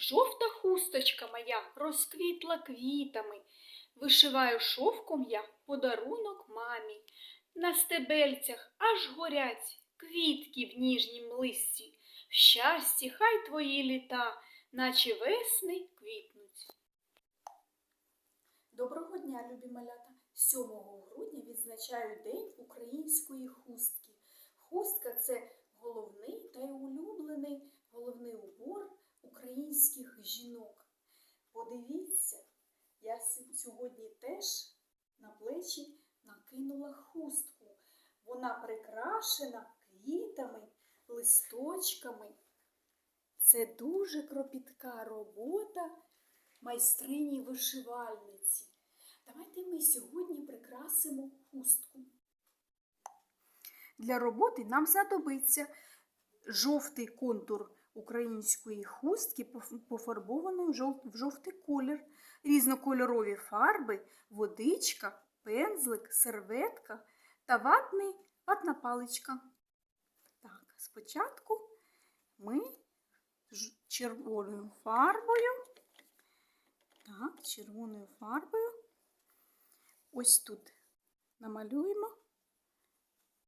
Жовта хусточка моя розквітла квітами. Вишиваю шовком я подарунок мамі. На стебельцях аж горять квітки в ніжнім листі. В щасті хай твої літа, наче весни квітнуть. Доброго дня, любі малята! 7 грудня відзначаю День української хустки. Хустка українських жінок. Подивіться, я сьогодні теж на плечі накинула хустку. Вона прикрашена квітами, листочками. Це дуже кропітка робота майстрині вишивальниці. Давайте ми сьогодні прикрасимо хустку. Для роботи нам знадобиться жовтий контур української хустки, пофарбованої в жовтий колір, різнокольорові фарби, водичка, пензлик, серветка та ватний, ватна паличка. Так, спочатку ми червоною фарбою. Так, червоною фарбою. Ось тут намалюємо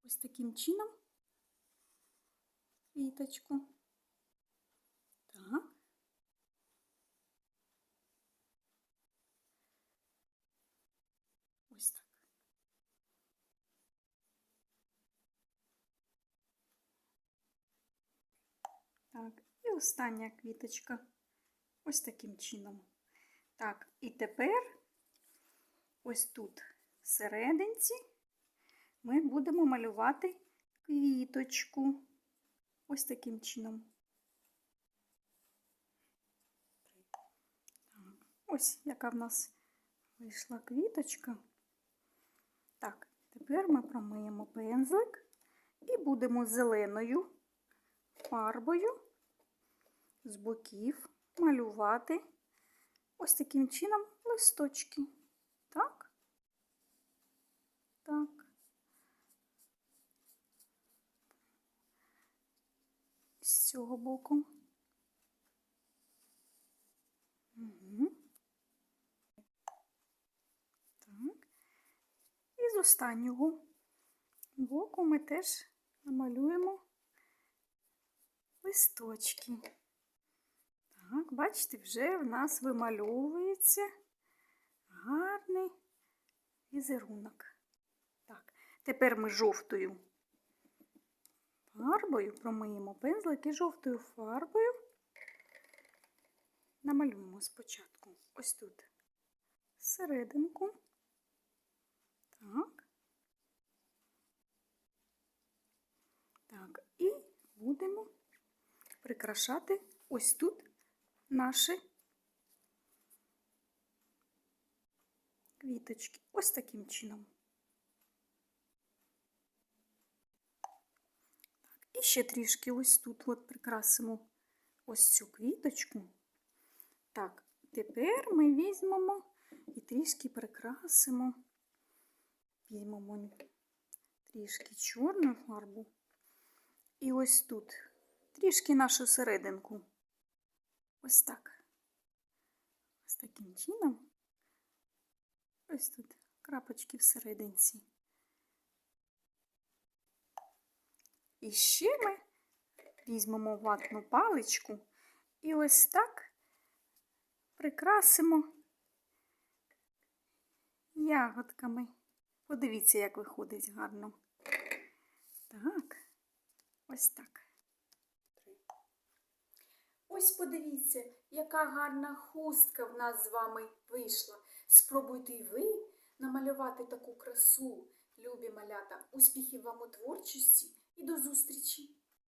ось таким чином квіточку. Так. Ось так. Так, і остання квіточка. Ось таким чином. Так, і тепер ось тут всерединці ми будемо малювати квіточку. Ось таким чином. Так, ось яка в нас вийшла квіточка. Так, тепер ми промиємо пензлик і будемо зеленою фарбою з боків малювати ось таким чином листочки. Так? Так. З цього боку. Угу. Так. І з останнього боку ми теж намалюємо листочки. Так, бачите, вже в нас вимальовується гарний візерунок. Так, тепер ми жовтою фарбою промиємо пензлик і жовтою фарбою намалюємо спочатку ось тут серединку. Так. Так, і будемо прикрашати ось тут наші квіточки. Ось таким чином. Так, і ще трішки ось тут от прикрасимо ось цю квіточку. Так, тепер ми візьмемо і трішки прикрасимо. Візьмемо трішки чорну фарбу. І ось тут трішки нашу серединку. Ось так. Ось таким чином. Ось тут крапочки всерединці. І ще ми візьмемо ватну паличку і ось так прикрасимо ягодками. Подивіться, як виходить гарно. Так, ось так. Ось подивіться, яка гарна хустка в нас з вами вийшла. Спробуйте і ви намалювати таку красу, любі малята. Успіхів вам у творчості і до зустрічі!